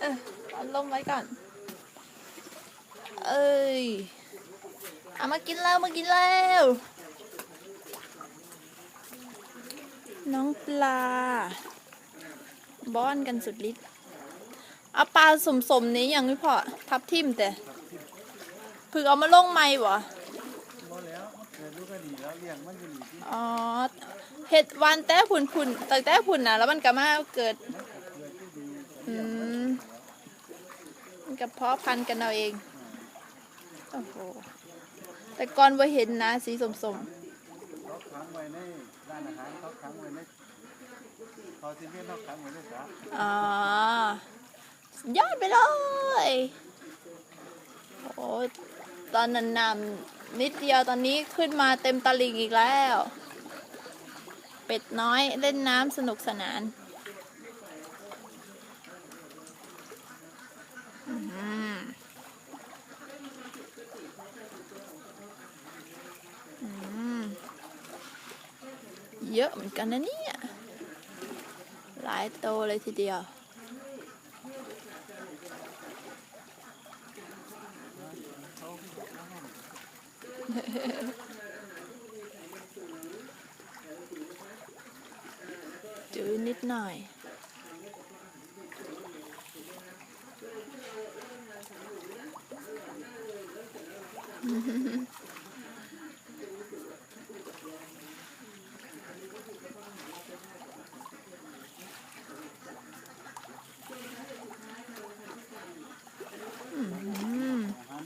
เออเอาลงไว้ก่อน เอ้ยเอามากินแล้วมากินแล้ว น้องปลาบ้อนกันสุดฤทธิ์เอาปลาสมๆนี้อย่างนี้พอทับทิมแต่พึ่งเอามาลงไม่บ่บ่แล้วเกิดลูกก็ดีแล้วเลี้ยงมันก็ดีที่อ๋อเห็ดวันแต่ผุนผุนตั้งแต่ผุนนะแล้วมันก็มาเกิด เกิดที่ดี อืมมัน กับเพาะพันธุ์กันเอาเอง โอ้โห แต่ก่อนว่าเห็นนะสีสมสมเขาขังไว้ในร้านอาหารเขาขังไว้ในเขาที่เลี้ยงเขาขังไว้ในสระอ๋อยอดไปเลย โอ้ตอนนั้นนำนิดเดียวตอนนี้ขึ้นมาเต็มตลิ่งอีกแล้ว เป็ดน้อยเล่นน้ำสนุกสนาน อืมอืม เยอะเหมือนกันนะเนี่ย หลายโตวเลยทีเดียว จืดนิดหน่อย อืม อาหาร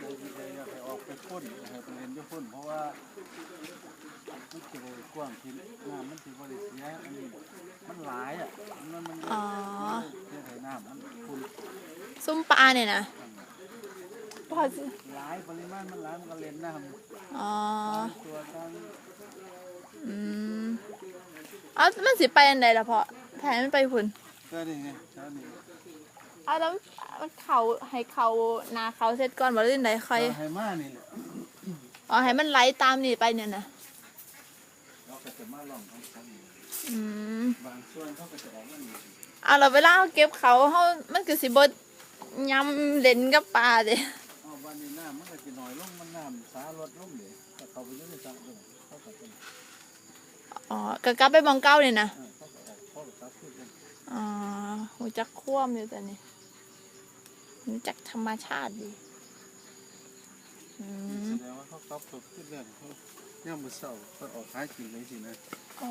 เลยที่จะอยากให้ออกไปพ่นให้ไปเรียนด้วยพ่นเพราะว่ามัน จะได้กว้างที่น้ำมันสิบ่ได้เสียอันนี้มันหลายอะมันมันอ๋อ เสียให้น้ำมันคุณซุ้มปลาเนี่ยนะพอสิหลายปริมาณมันหลายมันก็เล่นน้ำอ๋อตัวตั้งอืมเอามันสิไปอันใดล่ะพอแทนมันไปพุ่นก็นี่ไงเช้านี้เอาแล้วมันเขาให้เขานาเขาเสร็จก่อนบ่หรือใดค่อยให้มานี่แหละ อ๋อให้มันไหลตามนี่ไปเนี่ยนะเรา องทำซ้ำอืมบางส่วนเขาก็จะออกมานี่เอาแล้วเวลาเขาเก็บเขาเขามันก็สิบ่ยำเล่นกับปลาเด้เอาวันนี้น้ำมันก็จะน้อยลงมันน้ำสาลดลงเดี๋ยวถ้าเขาไปอยุ่ในสระด้วยเขาก็จะอ๋อก็กลับไปมองเก้าเนี่ยนะเออเขาก็ออกเขาก็ตัดขึ้นกันอ๋อหูจักคว่ำอยู่แต่นี่หูจักธรรมชาติดีอืม แสดงว่าเขาตับสดขึ้นแล้วเขาย่ามมือเศร้าเขาออกหากินเลยสินะ อ๋อ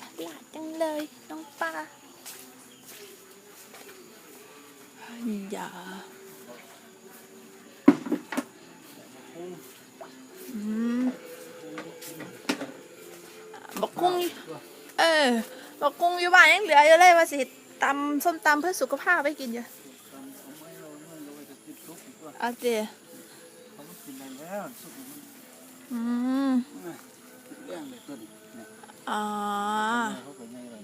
ฉลาดจังเลยน้องปลาอย่าอืมบักกุ้งเออบักกุ้งอยู่บ้านยังเหลืออยู่เลยว่าสิตำส้มตำเพื่อสุขภาพไปกินอยู่เอาไม้เราเมื่อเราจะกินทุกข์อีกว่าเอาเจเขาก็กินได้แล้วอืม เลี้ยงเลยต้นเนี่ยอ๋อเขาก็ใหญ่เล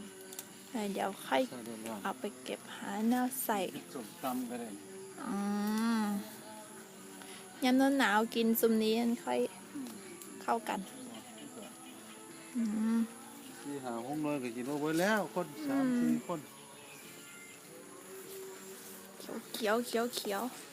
ยเดี๋ยวค่อยใส่ได้แล้วเอาไปเก็บหาแนวใส่ส้มตำก็ได้อืมยามหนาวๆกินซุมนี้มันค่อยเข้ากันอืม ที่หาห้องนอนก็กินเอาไว้แล้วคนสามสี่คน เขียวเขียวเขียวอื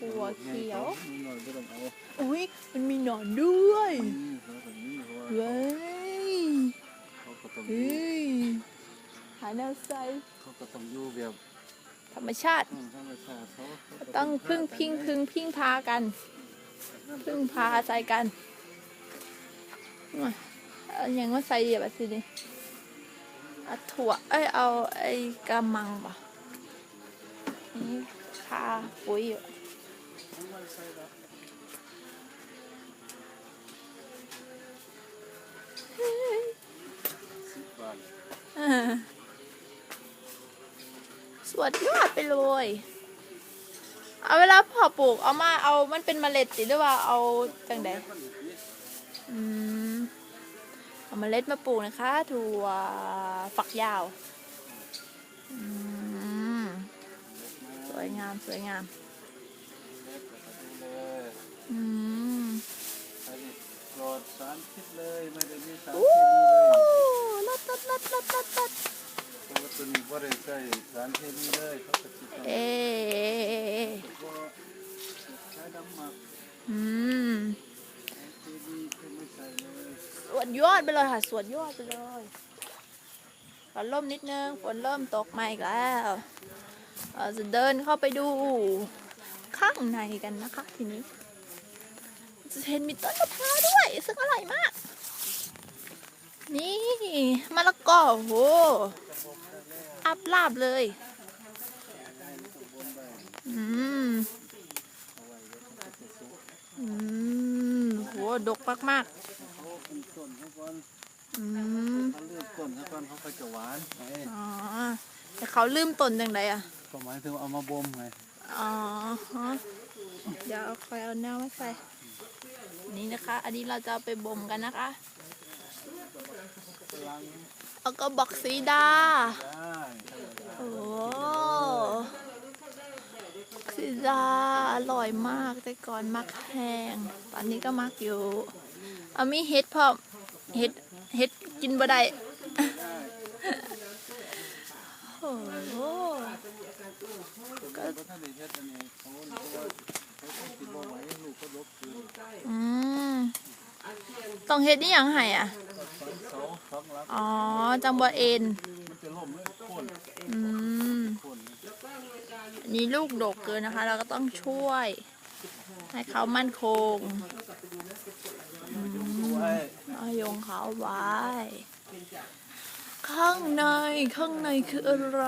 บถั่วเขียวมีหน่อยก็ต้องเอาอุ้ยมันมีหนอนด้วยนี่เขาก็นี่เพราะว่าเว้ยเขาก็ต้องอเฮ้ยู่ยหาแนวใส่เขาก็ต้องอยู่แบบธรรมชาติอืมธรรมชาติเขาเขาก็ต้องพึ่งพิงพึ่งพิงพากัน พึ่งพาอาศัยกันมาเอาอย่างว่าใส่แบบสินี่เอาถั่ว เอ้ย เอาไอ้กระมังป่ะนี่พาปุ๋ยอยู่ สิบบาทเออสวดยอดไปเลย เอาเวลาพอปลูกเอามาเอามันเป็นเมล็ดสิหรือว่าเอาจังใดอืมเอาเมล็ดมาปลูกนะคะ ถั่วฝักยาว อืม สวยงามสวยงาม เล็กแล้วก็ดูแล อืมผลิตปลอดสารพิษเลยไม่ได้มีสารเคมีเลยลดลดลดลดลดลดเพราะว่าตัวนี้บ่ได้ใส่สารเคมีเลยเขาก็สิทำเอ๊ะบ่ใช้น้ำหมักอืมสารเคมีคือไม่ใส่เลยสวดยอดไปเลยค่ะสวดยอดไปเลยฝนล่มนิดนึงฝนเริ่มตกมาอีกแล้วเราจะเดินเข้าไปดูข้างในกันนะคะทีนี้ เห็นมีต้นมะพร้าวด้วย ซึ่งอร่อยมาก นี่มะละกอโอ้โหอับลาบเลย อืม อืมโหดกมากเขาเป็นต้นเขาก่อนๆอืมเขาเลือกต้นเขาก่อนเขาก็จะหวานไงอ๋อแต่เขาลืมต้นจังไดอะก็หมายถึงเอามาบ่มไงอ๋อฮะเดี๋ยวเอาคอยเอาแนวมาใส่ นี่นะคะ อันนี้เราจะไปบ่มกันนะคะแล้างเอาก็บอกสีดาได้โอ้สีดาอร่อยมากแต่ก่อนมักแห้ง ตอนนี้ก็มักอยู่ เอามีเห็ดพร้อมเห็ดเห็ดกินบ่ได้โอ้โหก็ อืมต้องเฮ็ดนี่ยังไงอะ อ๋อ จังบ่เอ็นอืมนี่ลูกดกเกินนะคะ เราก็ต้องช่วย ให้เขามั่นคงเอยงเขาไว้ ข้างใน ข้างในคืออะไร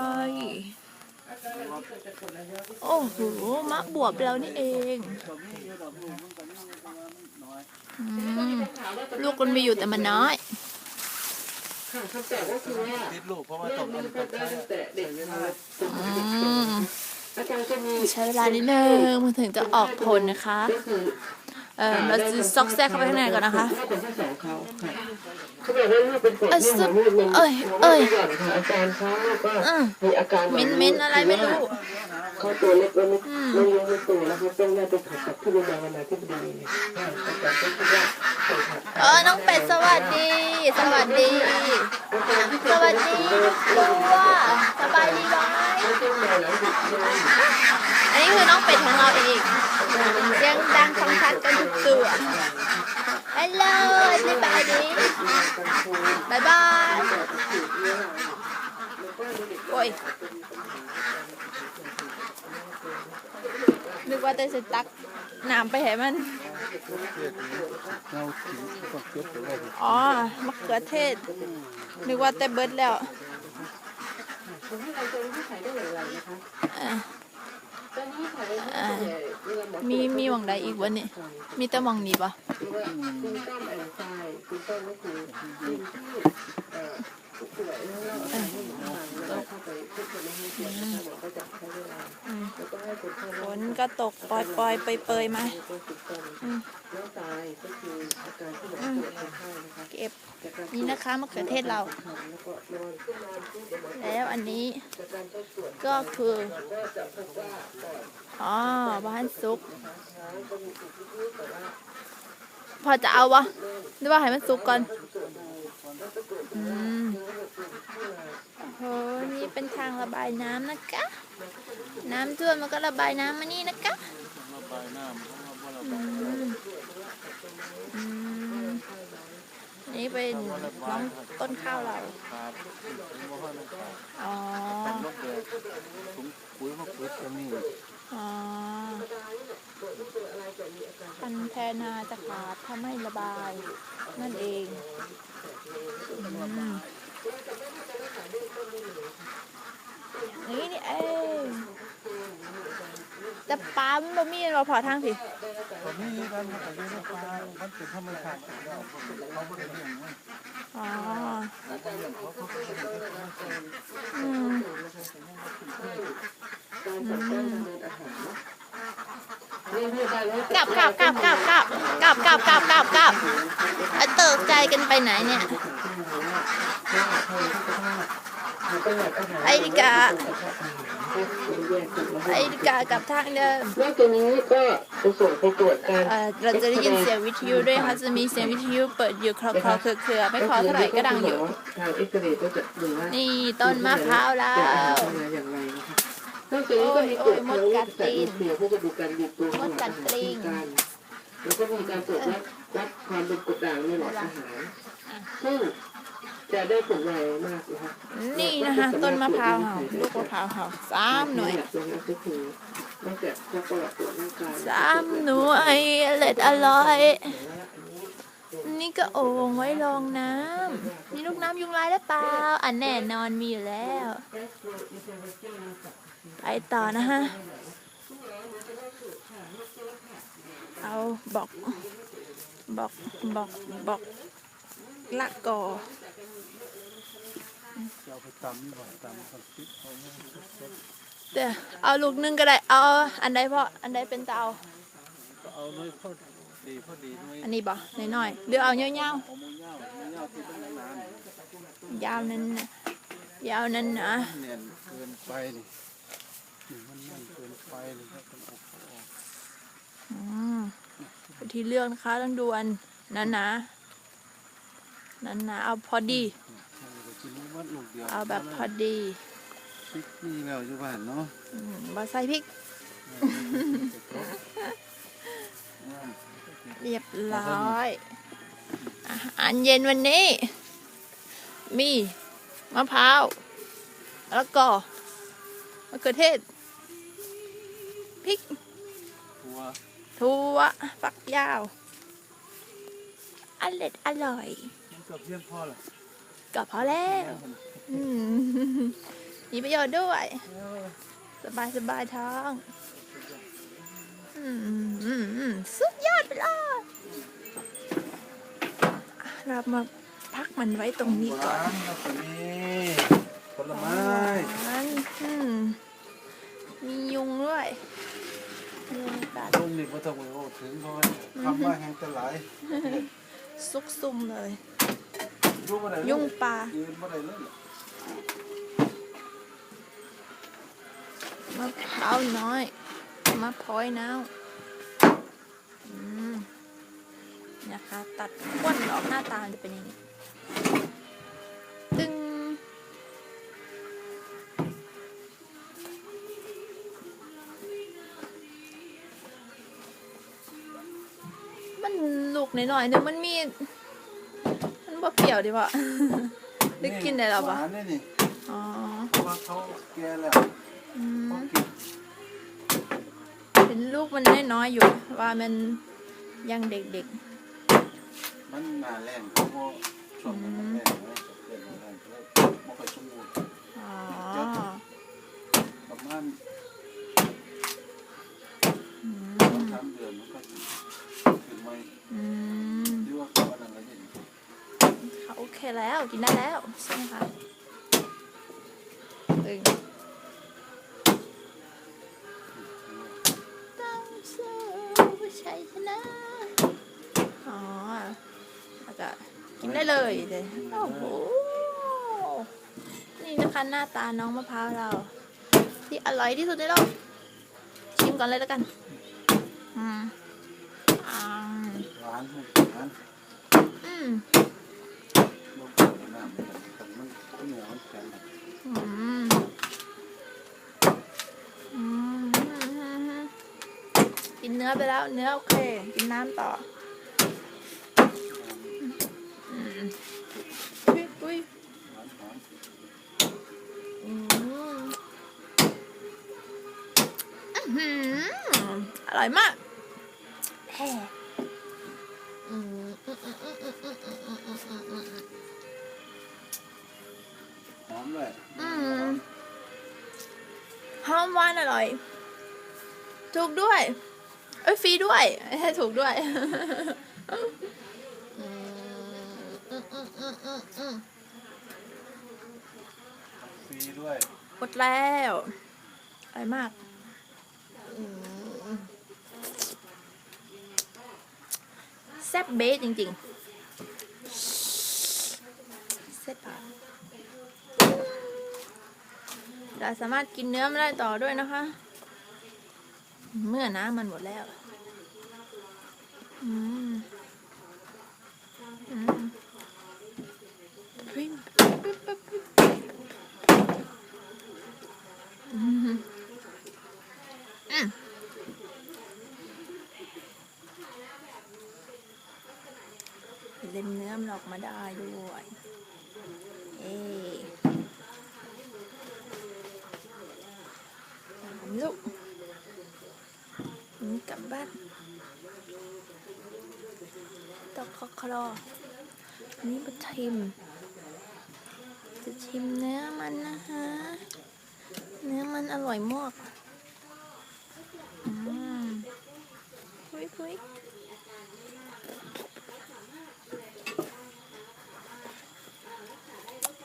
โอ้โหมะบวบแล้วนี่เองก็มีอยู่ดอกลูกมันก็มีแต่ว่ามันน้อยอืมลูกมันมีอยู่แต่มันน้อย ค่ะคำแต่ก็คือว่าติดลูกเพราะว่าต้องมัมันนก็ก็ได้ใช้ตั้งแต่เด็กมาอืมอาจารย์จะมีใช้เวลานิดนึงมันถึงจะออกผลนะคะก็คือเออเราจะซอกแซกเข้าไปข้างในก่อนนะคะว่าเป็นที่สองเขาค่ะ เขาบอกว่าลูกเป็นกรดเอ้ยที่หนูมันเอ้ยเอ้ยหย่อนค่ะอาจารย์เขาลูกก็อืมมีอาการเม้นเม้นอะไรไม่รู้เขาตัวเล็กแล้วไม่ไม่เลี้ยงไม่โตแล้วเขาต้องได้ไปผ่าตัดที่โรงพยาบาลวันอาทิตย์บดีเนี่ยอาจารย์ก็คิดว่าไปผ่าตัดเออน้องเป็ดสวัสดี สวัสดีอาจารย์ที่สวัสดีตัวสบายดีไหมันนี้คือน้องเป็ดของเราเองเสียงดังฟังชัดกันทุกตัวฮัลโหลสบายดีบายบายโอ้ยนึกว่าแต่จะตักน้ำไปให้มัน อ๋อ มะเขือเทศ นึกว่าแต่เบิดแล้วอ มีมีหวังใดอีกวะนี่มีแต่มังนี้ปะ ฝนก็ตกปล่อยปล่อยไปเปยมาเก็บนี่นะคะมะเขือเทศเรา แล้วอันนี้ก็คืออ๋อบ้านซุก พอจะเอาวะหรือว่าให้มันซุกก่อน อืมโอ้โหนี่เป็นทางระบายน้ำนะคะ น้ำท่วมมันก็ระบายน้ำมานี่นะคะระบายน้ำอืมอืมนี่เป็นน้องต้นข้าวเราขาดถึงบ่ว่ามันขาดอ๋อนลบแดดถุงปุ๋ยมาปุ๋ยก็มี อ๋อพันแพนาจะขาดถ้าไม่ระบาย นั่นเองนี่นี่เองจะปลามันบ่มีเราพอทางสิ ก็มีกันมันก็อยู่ในป่ามันเป็นธรรมชาติของเราเขาบ่ได้เลี้ยงมันอ๋อเขาบ่เลี้ยงเขาเขาก็บ่ได้เลี้ยงเขาอืมการจัดการทางนี้กลับกลับกลับกลับกลับกลับกลับกลับกลับกลับเติกใจกันไปไหนเนี่ยจัดการอาหารจัดการอาหารไอ้กาจัดการอาหารนะ คะมันแยกกันมาไปให้กากับทางเดิมนอกจากนี้ก็จะส่งไปตรวจการเอ่อเราจะได้ยินเสียงวิทยุด้วยค่ะจะมีเสียงวิทยุเปิดอยู่คลอคลอเครือเครือไม่พอเท่าไหร่ก็ดังอยู่ทางเอ็กซเรย์ก็จะดูว่านี่ต้นมะพร้าวแล้จะอาหารวมาอย่างไรนะคะนอกจากนี้ก็มีตรวจโอ้ยโอ้ยมดกัดตีนเสียเพื่อจะดูการบีบตัวมดกัดตีนการแล้วก็มีการตรวจวัดวัดความเป็นกรดด่างในหลอดอาหารซึ่ง จะได้ผลไวมากนะคะนี่นะคะ ต้นมะพร้าวเห่าลูกมะพร้าวเห่าสามหน่วยหลักเลยนะก็คือนอกจากจะประวัติตรวจร่างกายสามหน่วยอร่อยอร่อยนี่ก็โอ่งไว้รองน้ำมีลูกน้ำยุงลายหรือเปล่าอันแน่นอนมีอยู่แล้ว ไปต่อนะฮะ เอาบอกบอกบอกบอกละกอ จะเอาไปตำนี่บ่ตำกับพริกเอาเนี่ยสดเดี๋ยวเอาลูกนึงก็ได้ เอาอันใดพออันใดเป็นเตา ก็เอาน้อยพอดีพอดีน้อยอันนี้บ่น้อยๆหรือเอาเงาวเอาหมูย่างหมูย่างที่เนานๆยาวนั้นนะยาวนั้นนะๆเนียนเกินไปนี่นี่มันแน่นเกินไปเลยครับต้องเอาเขาออกอืมวิธีเลือกนะคะต้องดูอันนั้นนะนั้นนะเอาพอดี เดียวเอาแบบพอดีพริกนี่แล้วอยู่บ้านเนาะอืมบาใส่พริก เรียบร้อยอาหารเย็นวันนี้ มีมะพร้าวแล้วก็มะเขือเทศพริกตัวถั่วฝักยาวอร่อยอร่อยมันก็เพียงพอละ ก็พอแล้วอืมมีประโยชน์ด้วย สบายสบายท้องอืมอืมอืมสุดยอดไปเลยเรามาพักมันไว้ตรงนี้ก่อนหวานครับตัวนี้ผลไม้มันอืมมียุงด้วยยุงกัดต้มนี่บ่ต้องไปโอ้ถึงเพราะว่าคำว่าแห้งแต่หลายซุกซุ่มเลย ยุ่งบ่ได้เลยุ่งปลายืนบ่ได้เลยมะพร้าวน้อยมะพร้อยน้าวอืมนะคะ ตัดก้วนออกหน้าตาจะเป็นอย่างนี้ ตึงมันลูกหน่อยๆเดี๋ยวมันมีมัน บ่เปรี้ยวดิวะได้กินได้แล้วหปะวานนี่นี่อ๋อเพราะว่าเขาแก่แล้วอืมเขากินเป็นลูกมันน้อยๆอยู่ ว่ามันยังเด็กมันหนาแรงเขาบ่ชอบมันแรงนะเกิดมาแรงแล้วบ่ค่อยสมบูรณ์ๆ อ๋อ ประมาณอืสองมสามเดือนมันก็สิขึ้นไว้อืม หรือว่าเขาอันนั้นก็ได้ เขาโอเคแล้วกินได้แล้วใช่ไหมคะตึงต้องสู้เพื่อชัยชนะ อ๋อแล้วก็กินได้เลยเลยโอ้โห นี่นะคะหน้าตาน้องมะพร้าวเรา ที่อร่อยที่สุดในโลก ชิมก่อนเลยแล้วกัน อืมอ่าหวานหวานอืมลงไป น้ำมันแต่มันเหนียวมันแข็งอืมอืมกินเนื้อไปแล้ว เนื้อโอเค กินน้ำต่ออืมอุ้ยอุ้ยหวานหวานอืมอื้อหืออร่อยมากแฮ่ มหวานอร่อย ถูกด้วย เอ้ยฟรีด้วยไม่ใช่ถูกด้วยอืมอืมอืมอืมอืมอืมฟรีด้วยหมดแล้วอร่อยมากอืมแซ่บเบสจริง ๆแซ่บปาก เรา สามารถกินเนื้อมันได้ต่อด้วยนะคะ เมื่อน้ำมันหมดแล้วอืมอืมอืมเล่นเนื้อมันออกมาได้ด้วย เอ๊ะสาม ลูกนี่กลับบ้านตอกคอคลอนนี้มาชิม จะชิมเนื้อมันนะคะเนื้อมันอร่อยมากอืมคุยคุย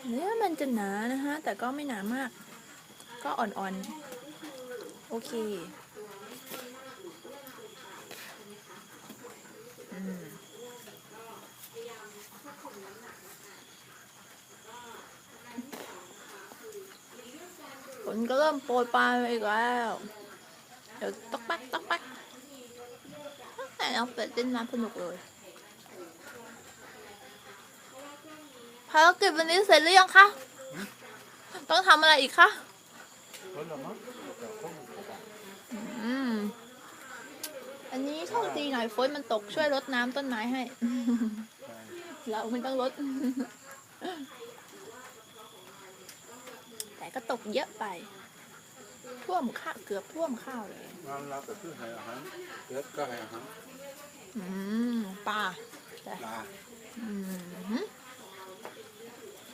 เนื้อมันจะหนานะคะแต่ก็ไม่หนามาก ก็อ่อนๆ โอเคอืมฝนก็เริ่มโปรยปลายมาอีกแล้ว เดี๋ยวต๊อกแป๊กต๊อกแป๊กแต่เราเป็ดเต้นน้ำสนุกเลยภารกิจวันนี้เสร็จหรือยังคะ ต้องทำอะไรอีกคะเพิ่นละมั้งบ่ได้ อืม อันนี้โชคดีหน่อยฝนมันตกช่วยรดน้ำต้นไม้ให้ใช่เราไม่ต้องรด แต่ก็ตกเยอะไป ท่วมข้าวเกือบท่วมข้าวเลย งานเราก็คือให้อาหารเกิดก็ให้อาหารอืมปลาปลาอืม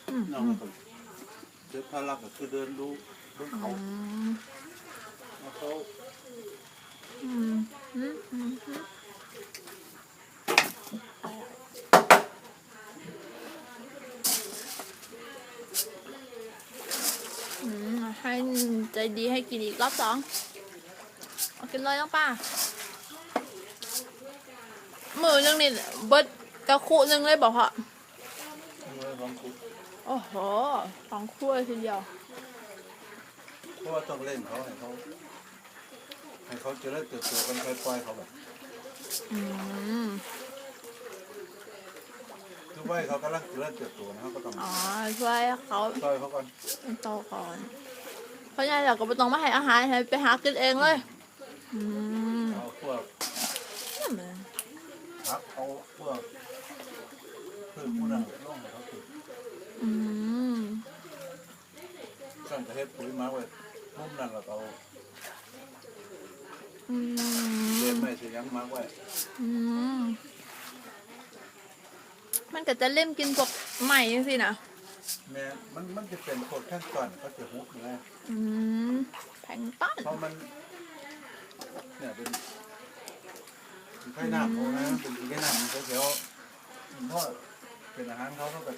อืมน้องก็เดินพารักก็คือเดินดูเบิ่งเขาอืมว่าเขาอืมอืมอืมอืมอืมให้ใจ ดีให้กินอีกรอบสองเอากินเลยน้องป้ามือนึงนี่เบิดกระคุนึงเลยบอกเหรอเมื่อลองคุยโอ้โหสองคู่เลยทีเดียวเพราะว่าต้องเล่นเขาให้เขาให้เขาเจริญเติบโตกันค่อยปล่อยเขาแบบอืมคือไว้เขากำลังเจริญเติบโตนะครับก็ต้องอ๋อช่วยเขาปล่อยเขาก่อนเป็นโตก่อนเพราะงั้นเราก็ไม่ต้องมาให้อาหารให้ไปหากินเองเลยอืมเอาพวกพักเอาพวกพืชพวกนั้นลงให้เขาปลูกอืมสั่งกระเฮ็ดปุ๋ยมาไว้มุมนั้นเราก็เอาอืเศษมไม้เศษหยังมาไว้อืมมันก็จะเล่มกินพวกใหม่สินะ แม่มันมันจะเป็นโคตรขั้นตอนเขาจะหุบนะอืมแผงต้นเพราะมันเนี่ยเป็นเป็นไข่น้ำเขานะเป็นไข่น้ำมันเขียวๆเพราะเป็นอาหารเขาเขาแบบ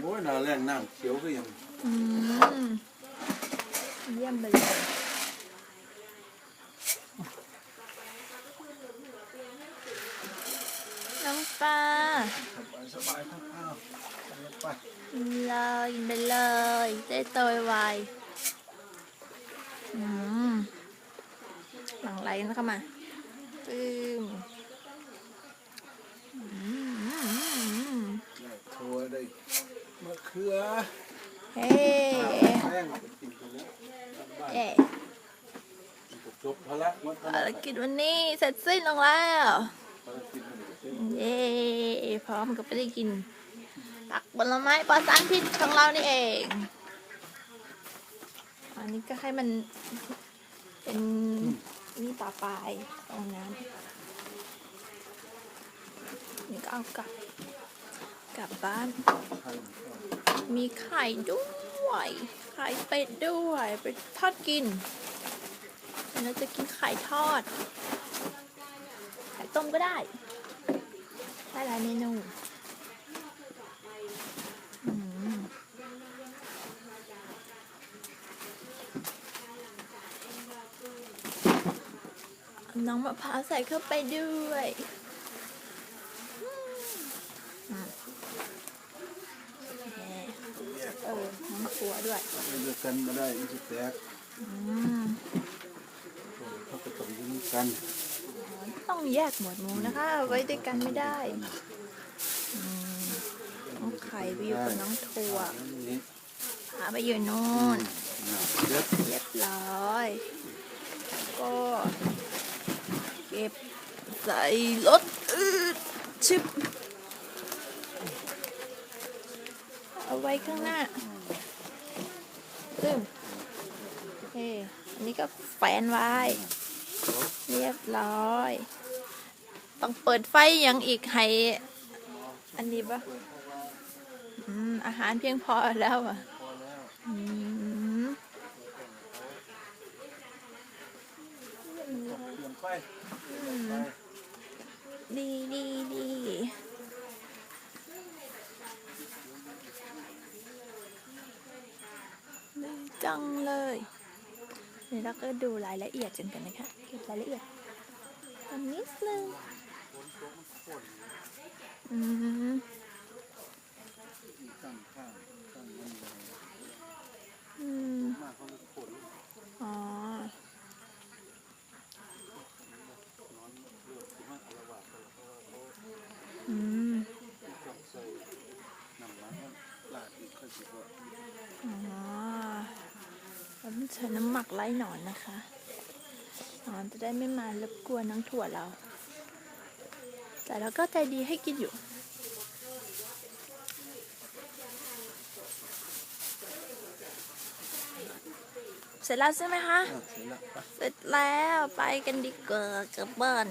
โอ้ยน่าแรงน้ำเขียวก็ยังอืมเยี่ยมไปเลยน้องปลา สบายสบายๆครับอ้าวไป กินเลยกินไป เลยได้โตวไวอืมหลังไหลนะเข้ามาปึ้มอืมได้ถั่วได้มะเขือเฮ้แป้งเป็นสิ่งตัวนี้ทำบ้านเอ๊ะจบภาระวันภาภารระกิจวันนี้เสร็จสิ้นลงแล้วภารกิจมันเสร็จเย้พร้อมกับไปได้กินตักผลไม้ปลอดสารพิษของเรานี่เอง อันนี้ก็ให้มันเป็นนี่ต่อไปตรงนั้นนี่ก็เอากลับกลับบ้าน มีไข่ด้วยไข่เป็ดด้วยไปทอดกินเราจะกินไข่ทอด ไข่ต้มก็ได้ได้หลายเมนูอืมเอา น้องมะพร้าวใส่เข้าไปด้วยอืมอืมแหมแยกเออน้องมะถั่วด้วยเลือกกันมาได้อีกแตกอืมเขาก็ต้องอยืนกัน ต้องแยกหมวดหมู่นะคะเอาไว้ด้วยกันไม่ได้อืมน้องไข่ไปอยู่กับน้องถั่วนี่พาไปอยู่นู่นน่ะเด็ดเรียบร้อย ก็เก็บใส่รถอืดชิบเอาไว้ข้างหน้าซึ่งโอเคอันนี้ก็แฟนไว้ เรียบร้อย ต้องเปิดไฟย่างอีกให้ อันนี้ปะอืมอาหารเพียงพอแล้วอะอืม เปลี่ยนไฟเปลี่ยนไฟ ดีดีดีดีจังเลยนี่เราก็ดูรายละเอียดจนกันนะคะเก็บรายละเอียดอันนิดนึงอืม ตั้งข้างตั้งมันเลย อืม มากเขาเลยขน อ๋อ นอนเลือกที่มันอารวาสกันเพราะว่าเขา อืม ต้องใส่น้ำมันมันลาดอีกเขาสิว่า อ๋อแล้วมัน ใช้น้ำหมักไล่หนอนนะคะหนอนจะได้ไม่มารบกวนน้องถั่วเรา แต่เราก็ใจดีให้กินอยู่ เสร็จแล้วใช่ไหมคะอะเสร็จแล้วไปเสร็จแล้วไปกันดีกว่ากับบ้าน